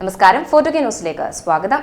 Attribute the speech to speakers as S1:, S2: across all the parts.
S1: നമസ്കാരം. ഫോർട്ടുകെ ന്യൂസിലേക്ക് സ്വാഗതം.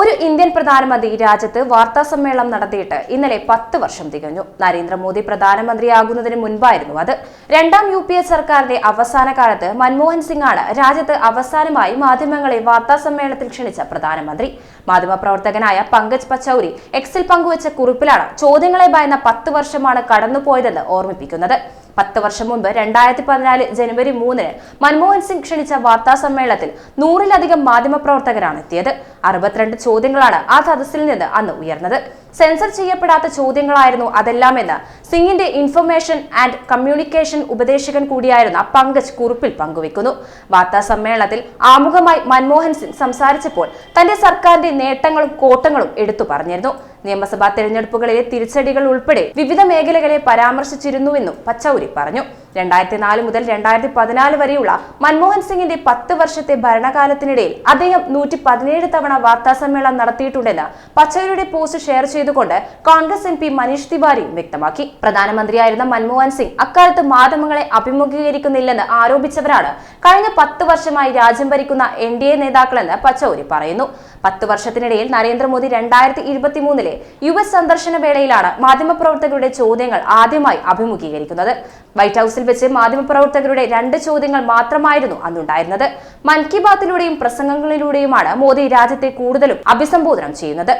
S1: ഒരു ഇന്ത്യൻ പ്രധാനമന്ത്രി രാജ്യത്ത് വാർത്താ സമ്മേളനം നടത്തിയിട്ട് ഇന്നലെ പത്ത് വർഷം തികഞ്ഞു. നരേന്ദ്രമോദി പ്രധാനമന്ത്രിയാകുന്നതിന് മുൻപായിരുന്നു അത്. രണ്ടാം യു പി എ സർക്കാരിന്റെ അവസാന കാലത്ത് മൻമോഹൻ സിംഗ് ആണ് രാജ്യത്ത് അവസാനമായി മാധ്യമങ്ങളെ വാർത്താ സമ്മേളനത്തിൽ ക്ഷണിച്ച പ്രധാനമന്ത്രി. മാധ്യമപ്രവർത്തകനായ പങ്കജ് പച്ചൌരി എക്സിൽ പങ്കുവച്ച കുറിപ്പിലാണ് ചോദ്യങ്ങളെ ഭയന്ന പത്ത് വർഷമാണ് കടന്നുപോയതെന്ന് ഓർമ്മിപ്പിക്കുന്നത്. പത്ത് വർഷം മുമ്പ് രണ്ടായിരത്തി പതിനാല് ജനുവരി മൂന്നിന് മൻമോഹൻ സിംഗ് ക്ഷണിച്ച വാർത്താ സമ്മേളനത്തിൽ നൂറിലധികം മാധ്യമപ്രവർത്തകരാണ് എത്തിയത്. അറുപത്തിരണ്ട് ചോദ്യങ്ങളാണ് ആ സദസ്സിൽ നിന്ന് അന്ന് ഉയർന്നത്. സെൻസർ ചെയ്യപ്പെടാത്ത ചോദ്യങ്ങളായിരുന്നു അതെല്ലാമെന്ന് സിംഗിന്റെ ഇൻഫർമേഷൻ ആൻഡ് കമ്മ്യൂണിക്കേഷൻ ഉപദേശകൻ കൂടിയായിരുന്ന പങ്കജ് കുറിപ്പിൽ പങ്കുവെക്കുന്നു. വാർത്താ സമ്മേളനത്തിൽ ആമുഖമായി മൻമോഹൻ സിംഗ് സംസാരിച്ചപ്പോൾ തന്റെ സർക്കാരിന്റെ നേട്ടങ്ങളും കോട്ടങ്ങളും എടുത്തു പറഞ്ഞിരുന്നു. നിയമസഭാ തെരഞ്ഞെടുപ്പുകളിലെ തിരിച്ചടികൾ ഉൾപ്പെടെ വിവിധ മേഖലകളെ പരാമർശിച്ചിരുന്നുവെന്നും പച്ചൌരി പറഞ്ഞു. രണ്ടായിരത്തി നാല് മുതൽ രണ്ടായിരത്തി പതിനാല് വരെയുള്ള മൻമോഹൻ സിംഗിന്റെ പത്ത് വർഷത്തെ ഭരണകാലത്തിനിടയിൽ അദ്ദേഹം നൂറ്റി പതിനേഴ് തവണ വാർത്താ സമ്മേളനം നടത്തിയിട്ടുണ്ടെന്ന് പച്ചൌരിയുടെ പോസ്റ്റ് ഷെയർ ചെയ്തുകൊണ്ട് കോൺഗ്രസ് എം പി മനീഷ് തിവാരി വ്യക്തമാക്കി. പ്രധാനമന്ത്രിയായിരുന്ന മൻമോഹൻ സിംഗ് അക്കാലത്ത് മാധ്യമങ്ങളെ അഭിമുഖീകരിക്കുന്നില്ലെന്ന് ആരോപിച്ചവരാണ് കഴിഞ്ഞ പത്ത് വർഷമായി രാജ്യം ഭരിക്കുന്ന എൻ ഡി എ നേതാക്കളെന്ന് പച്ചൌരി പറയുന്നു. പത്ത് വർഷത്തിനിടയിൽ നരേന്ദ്രമോദി രണ്ടായിരത്തി ഇരുപത്തി മൂന്നിലെ യു എസ് സന്ദർശന വേളയിലാണ് മാധ്യമപ്രവർത്തകരുടെ ചോദ്യങ്ങൾ ആദ്യമായി അഭിമുഖീകരിക്കുന്നത്. വൈറ്റ് ഹൌസിൽ വെച്ച് മാധ്യമപ്രവർത്തകരുടെ രണ്ട് ചോദ്യങ്ങൾ മാത്രമായിരുന്നു അന്നുണ്ടായിരുന്നത്. മൻ കി ബാത്തിലൂടെയും പ്രസംഗങ്ങളിലൂടെയുമാണ് മോദി രാജ്യത്തെ കൂടുതലും അഭിസംബോധന ചെയ്യുന്നത്.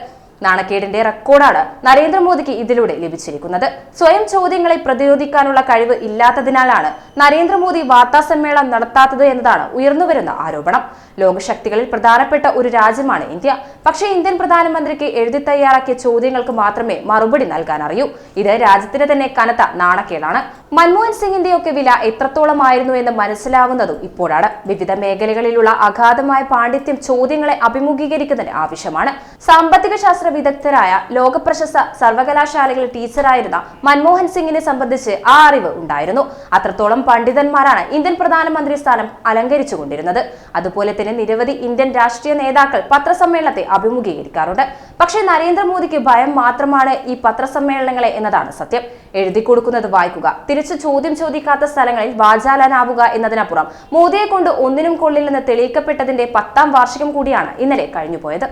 S1: നാണക്കേടിന്റെ റെക്കോർഡാണ് നരേന്ദ്രമോദിക്ക് ഇതിലൂടെ ലഭിച്ചിരിക്കുന്നത്. സ്വയം ചോദ്യങ്ങളെ പ്രതിരോധിക്കാനുള്ള കഴിവ് ഇല്ലാത്തതിനാലാണ് നരേന്ദ്രമോദി വാർത്താ സമ്മേളനം നടത്താത്തത് എന്നതാണ് ഉയർന്നുവരുന്ന ആരോപണം. ലോകശക്തികളിൽ പ്രധാനപ്പെട്ട ഒരു രാജ്യമാണ് ഇന്ത്യ. പക്ഷേ ഇന്ത്യൻ പ്രധാനമന്ത്രിക്ക് എഴുതി തയ്യാറാക്കിയ ചോദ്യങ്ങൾക്ക് മാത്രമേ മറുപടി നൽകാൻ അറിയൂ ഇത് രാജ്യത്തിന് തന്നെ കനത്ത നാണക്കേടാണ്. മൻമോഹൻ സിംഗിന്റെയൊക്കെ വില എത്രത്തോളമായിരുന്നു എന്ന് മനസ്സിലാവുന്നതും ഇപ്പോഴാണ്. വിവിധ മേഖലകളിലുള്ള അഗാധമായ പാണ്ഡിത്യം ചോദ്യങ്ങളെ അഭിമുഖീകരിക്കുന്നതിന് ആവശ്യമാണ്. സാമ്പത്തിക ശാസ്ത്ര വിദഗ്ധരായ ലോകപ്രശസ്ത സർവകലാശാലകളിൽ ടീച്ചറായിരുന്ന മൻമോഹൻ സിംഗിനെ സംബന്ധിച്ച് ആ അറിവ് ഉണ്ടായിരുന്നു. അത്രത്തോളം പണ്ഡിതന്മാരാണ് ഇന്ത്യൻ പ്രധാനമന്ത്രി സ്ഥാനം അലങ്കരിച്ചുകൊണ്ടിരുന്നത്. അതുപോലെ തന്നെ നിരവധി ഇന്ത്യൻ രാഷ്ട്രീയ നേതാക്കൾ പത്രസമ്മേളനത്തെ അഭിമുഖീകരിക്കാറുണ്ട്. പക്ഷേ നരേന്ദ്രമോദിക്ക് ഭയം മാത്രമാണ് ഈ പത്രസമ്മേളനങ്ങളെ എന്നതാണ് സത്യം. എഴുതി കൊടുക്കുന്നത് വായിക്കുക തിരിച്ചു ചോദ്യം ചോദിക്കാത്ത സ്ഥലങ്ങളിൽ വാചാലനാവുക എന്നതിനപ്പുറം. മോദിയെ കൊണ്ട് ഒന്നിനും കൊള്ളില്ലെന്ന് തെളിയിക്കപ്പെട്ടതിന്റെ പത്താം വാർഷികം കൂടിയാണ് ഇന്നലെ കഴിഞ്ഞുപോയത്.